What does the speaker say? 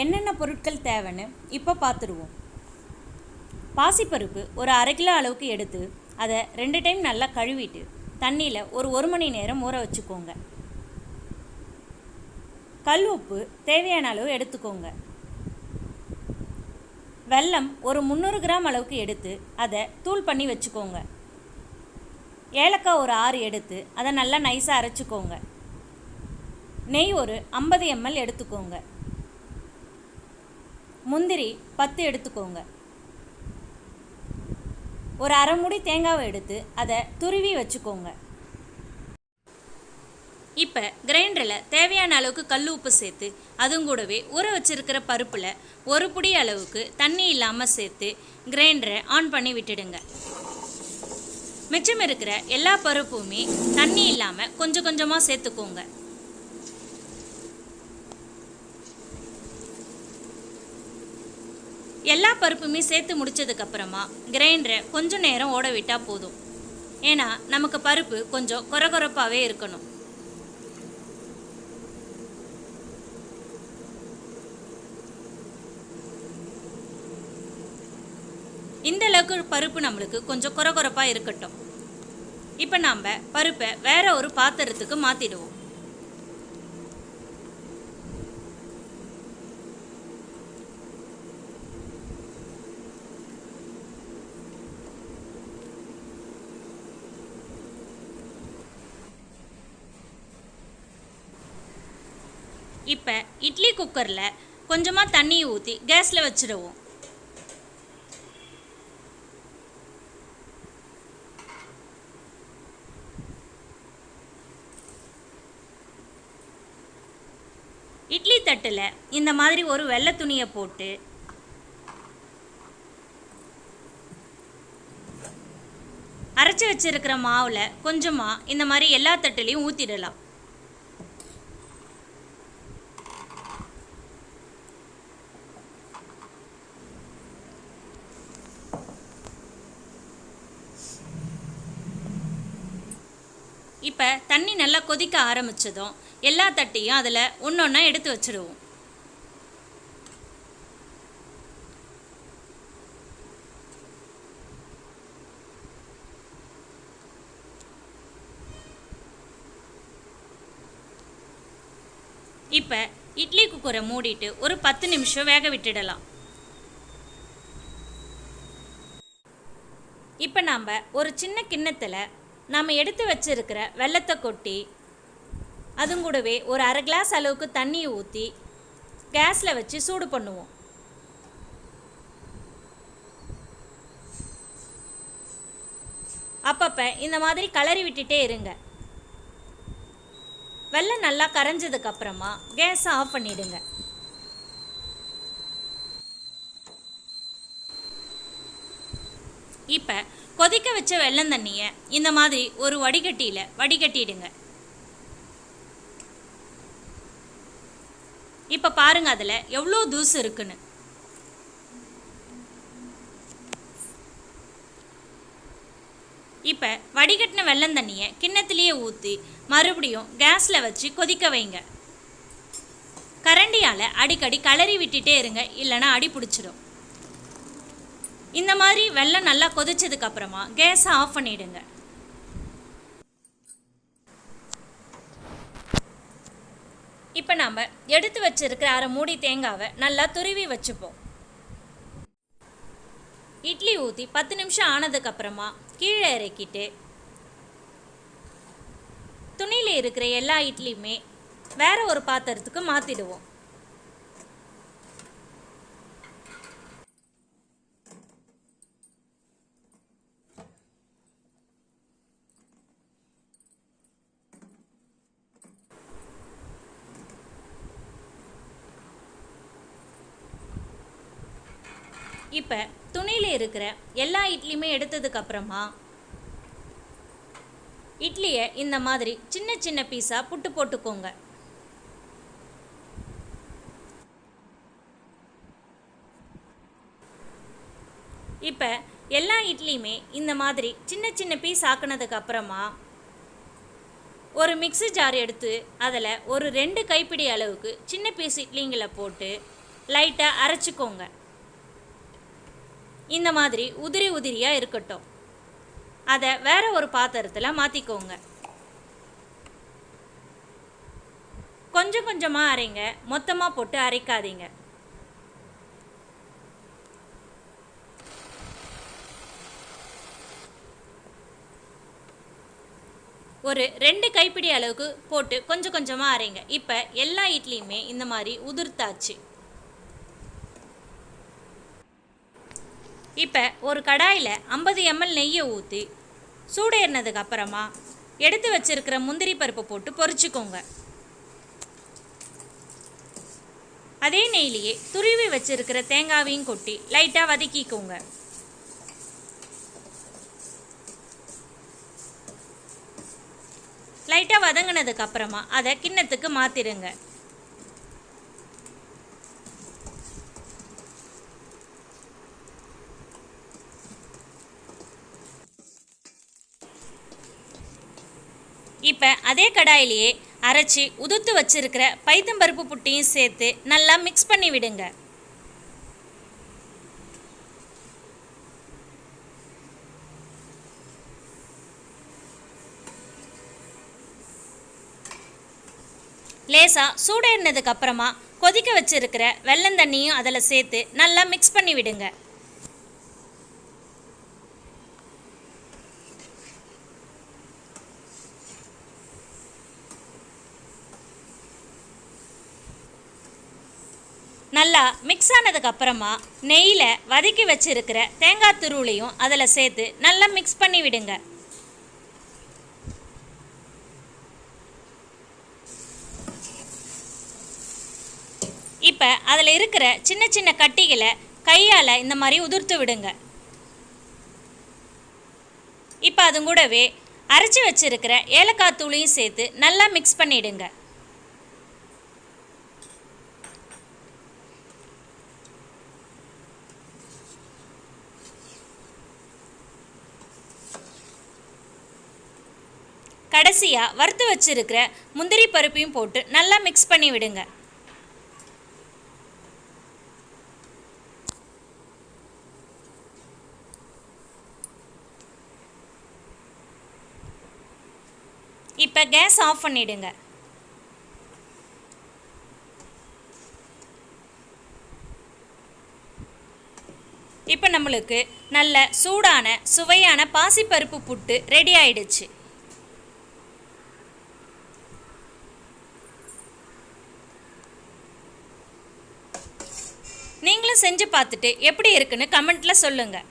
என்னென்ன பொருட்கள் தேவைன்னு இப்போ பார்த்துருவோம் பாசிப்பருப்பு ஒரு அரை கிலோ அளவுக்கு எடுத்து அதை ரெண்டு டைம் நல்லா கழுவிட்டு தண்ணியில் ஒரு ஒரு மணி நேரம் ஊற வச்சுக்கோங்க. கல் உப்பு தேவையான அளவு எடுத்துக்கோங்க. வெல்லம் ஒரு முந்நூறு கிராம் அளவுக்கு எடுத்து அதை தூள் பண்ணி வச்சுக்கோங்க. ஏலக்காய் ஒரு ஆறு எடுத்து அதை நல்லா நைஸாக அரைச்சிக்கோங்க. நெய் ஒரு ஐம்பது எம்எல் எடுத்துக்கோங்க. முந்திரி பத்து எடுத்துக்கோங்க. ஒரு அரை மூடி தேங்காவை எடுத்து அதை துருவி வச்சுக்கோங்க. இப்போ கிரைண்டரில் தேவையான அளவுக்கு கல் உப்பு சேர்த்து அதுவும் கூடவே ஊற வச்சிருக்கிற பருப்பில் ஒரு புடி அளவுக்கு தண்ணி இல்லாமல் சேர்த்து கிரைண்டரை ஆன் பண்ணி விட்டுடுங்க. மிச்சம் இருக்கிற எல்லா பருப்புமே தண்ணி இல்லாமல் கொஞ்சம் கொஞ்சமாக சேர்த்துக்கோங்க. எல்லா பருப்புமே சேர்த்து முடிச்சதுக்கப்புறமா கிரைண்டரை கொஞ்சம் நேரம் ஓட விட்டால் போதும். ஏன்னா நமக்கு பருப்பு கொஞ்சம் கொரகொரப்பாகவே இருக்கணும். இந்த அளவுக்கு பருப்பு நம்மளுக்கு கொஞ்சம் கொரகொரப்பாக இருக்கட்டும். இப்போ நாம் பருப்பை வேற ஒரு பாத்திரத்துக்கு மாற்றிடுவோம் இப்போ இட்லி குக்கரில் கொஞ்சமாக தண்ணியை ஊற்றி கேஸில் வச்சிடுவோம் இட்லி தட்டில் இந்த மாதிரி ஒரு வெள்ளை துணியை போட்டு அரைச்சி வச்சிருக்கிற மாவில் கொஞ்சமாக இந்த மாதிரி எல்லா தட்டுலையும் ஊற்றிடலாம் இப்போ தண்ணி நல்லா கொதிக்க ஆரம்பிச்சதும் எல்லா தட்டையும் அதில் ஒன்றொன்னா எடுத்து வச்சிடுவோம் இப்போ இட்லி குக்கரை மூடிட்டு ஒரு பத்து நிமிஷம் வேக விட்டுடலாம். இப்போ நாம் ஒரு சின்ன கிண்ணத்தில் நாம் எடுத்து வச்சிருக்கிற வெள்ளத்தை கொட்டி அதுவும் கூடவே ஒரு அரை கிளாஸ் அளவுக்கு தண்ணியை ஊற்றி கேஸில் வச்சு சூடு பண்ணுவோம். அப்பப்போ இந்த மாதிரி கலரி விட்டுட்டே இருங்க. வெள்ளம் நல்லா கரைஞ்சதுக்கப்புறமா கேஸை ஆஃப் பண்ணிவிடுங்க இப்போ கொதிக்க வச்ச வெள்ளம் தண்ணியை இந்த மாதிரி ஒரு வடிகட்டியில் வடிகட்டிடுங்க. இப்போ பாருங்க அதில் எவ்வளோ தூசு இருக்குன்னு. இப்போ வடிகட்டின வெள்ளம் தண்ணியை கிண்ணத்துலேயே ஊற்றி மறுபடியும் கேஸில் வச்சு கொதிக்க வைங்க. கரண்டியால் அடிக்கடி கலரி விட்டுட்டே இருங்க இல்லைன்னா அடி பிடிச்சிடும் இந்த மாதிரி வெள்ளம் நல்லா கொதிச்சதுக்கு அப்புறமா கேஸை ஆஃப் பண்ணிடுங்க. இப்போ நாம் எடுத்து வச்சிருக்கிற அரை மூடி தேங்காவை நல்லா துருவி வச்சுப்போம். இட்லி ஊற்றி பத்து நிமிஷம் ஆனதுக்கப்புறமா கீழே இறக்கிட்டு துணியில் இருக்கிற எல்லா இட்லியுமே வேறு ஒரு பாத்திரத்துக்கு மாற்றிடுவோம் இப்போ துணியில் இருக்கிற எல்லா இட்லியுமே எடுத்ததுக்கப்புறமா இட்லியை இந்த மாதிரி சின்ன சின்ன பீஸாக புட்டு போட்டுக்கோங்க. இப்போ எல்லா இட்லியுமே இந்த மாதிரி சின்ன சின்ன பீஸ் ஆக்கினதுக்கப்புறமா ஒரு மிக்ஸி ஜார் எடுத்து அதில் ஒரு ரெண்டு கைப்பிடி அளவுக்கு சின்ன பீஸ் இட்லிங்களை போட்டு லைட்டாக அரைச்சிக்கோங்க. இந்த மாதிரி உதிரி உதிரியாக இருக்கட்டும். அதை வேற ஒரு பாத்திரத்தில் மாற்றிக்கோங்க கொஞ்சம் கொஞ்சமாக அரைங்க. மொத்தமாக போட்டு அரைக்காதீங்க. ஒரு ரெண்டு கைப்பிடி அளவுக்கு போட்டு கொஞ்சம் கொஞ்சமாக அரைங்க. இப்போ எல்லா இட்லியுமே இந்த மாதிரி உதிர்த்தாச்சு. இப்போ ஒரு கடாயில் ஐம்பது எம்எல் நெய்யை ஊற்றி சூடேறினதுக்கு அப்புறமா எடுத்து வச்சிருக்கிற முந்திரி பருப்பை போட்டு பொரிச்சுக்கோங்க. அதே நெய்லியே துருவி வச்சிருக்கிற தேங்காவையும் கொட்டி லைட்டாக வதக்கிக்கோங்க. லைட்டாக வதங்கினதுக்கு அப்புறமா அதை கிண்ணத்துக்கு மாற்றிடுங்க இப்போ அதே கடாயிலேயே அரைச்சி உதுத்து வச்சிருக்கிற பைத்தம்பருப்பு புட்டியும் சேர்த்து நல்லா மிக்ஸ் பண்ணி விடுங்க. லேசாக சூடேறினதுக்கு அப்புறமா கொதிக்க வச்சிருக்கிற வெள்ளந்தண்ணியும் அதில் சேர்த்து நல்லா மிக்ஸ் பண்ணி விடுங்க. நல்லா மிக்ஸ் ஆனதுக்கு அப்புறமா நெய்யில் வதக்கி வச்சிருக்கிற தேங்காய் துருளையும் அதில் சேர்த்து நல்லா மிக்ஸ் பண்ணி விடுங்க. இப்போ அதில் இருக்கிற சின்ன சின்ன கட்டிகளை கையால் இந்த மாதிரி உதிர்த்து விடுங்க. இப்போ அது கூடவே அரைச்சி வச்சிருக்கிற ஏலக்காய் தூளையும் சேர்த்து நல்லா மிக்ஸ் பண்ணிவிடுங்க கடைசியாக வறுத்து வச்சுருக்கிற முந்திரி பருப்பையும் போட்டு நல்லா மிக்ஸ் பண்ணி விடுங்க. இப்போ கேஸ் ஆஃப் பண்ணிடுங்க. இப்போ நம்மளுக்கு நல்ல சூடான சுவையான பாசிப்பருப்பு புட்டு ரெடி ஆயிடுச்சு. நீங்களும் செஞ்சு பார்த்துட்டு எப்படி இருக்குன்னு கமெண்ட்டில் சொல்லுங்கள்